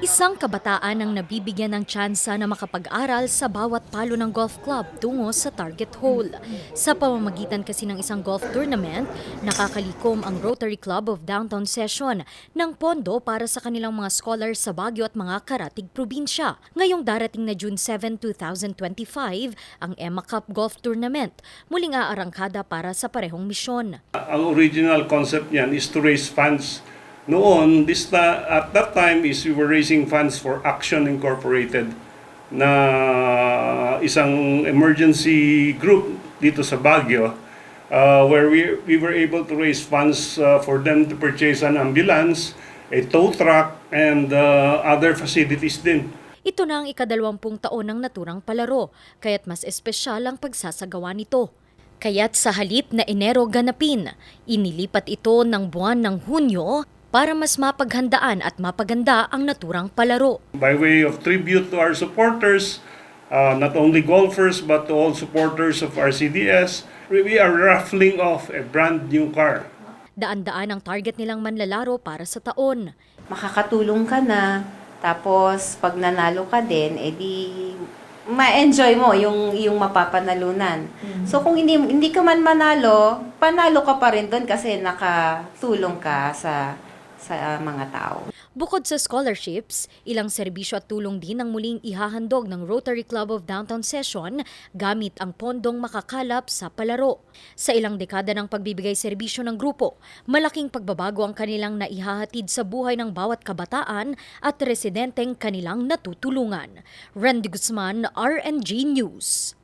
Isang kabataan ang nabibigyan ng tsansa na makapag-aral sa bawat palo ng golf club tungo sa target hole. Sa pamamagitan kasi ng isang golf tournament, nakakalikom ang Rotary Club of Downtown Session ng pondo para sa kanilang mga scholars sa Baguio at mga karatig probinsya. Ngayong darating na June 7, 2025, ang Emma Cup Golf Tournament muling aarangkada para sa parehong misyon. Ang original concept niyan is to raise funds. Noon, this ta- at that time is we were raising funds for Action Incorporated na isang emergency group dito sa Baguio uh, where we, we were able to raise funds uh, for them to purchase an ambulance, a tow truck, and uh, other facilities din. Ito na ang ikadalawampung taon ng naturang palaro, kaya't mas espesyal ang pagsasagawa nito. Kaya't sa halip na Enero ganapin, inilipat ito ng buwan ng Hunyo para mas mapaghandaan at mapaganda ang naturang palaro. by way of tribute to our supporters, uh, not only golfers but to all supporters of RCDS, we are raffling off a brand new car. Daan-daan ang target nilang manlalaro para sa taon. makakatulong ka na, tapos pag nanalo ka din, edi ma-enjoy mo yung yung mapapanalunan. So kung hindi hindi ka man manalo, panalo ka pa rin doon kasi nakatulong ka sa sa mga tao. Bukod sa scholarships, ilang serbisyo at tulong din ang muling ihahandog ng Rotary Club of Downtown Session gamit ang pondong makakalap sa palaro. Sa ilang dekada ng pagbibigay serbisyo ng grupo, malaking pagbabago ang kanilang naihahatid sa buhay ng bawat kabataan at residenteng kanilang natutulungan. Randy Guzman, RNG News.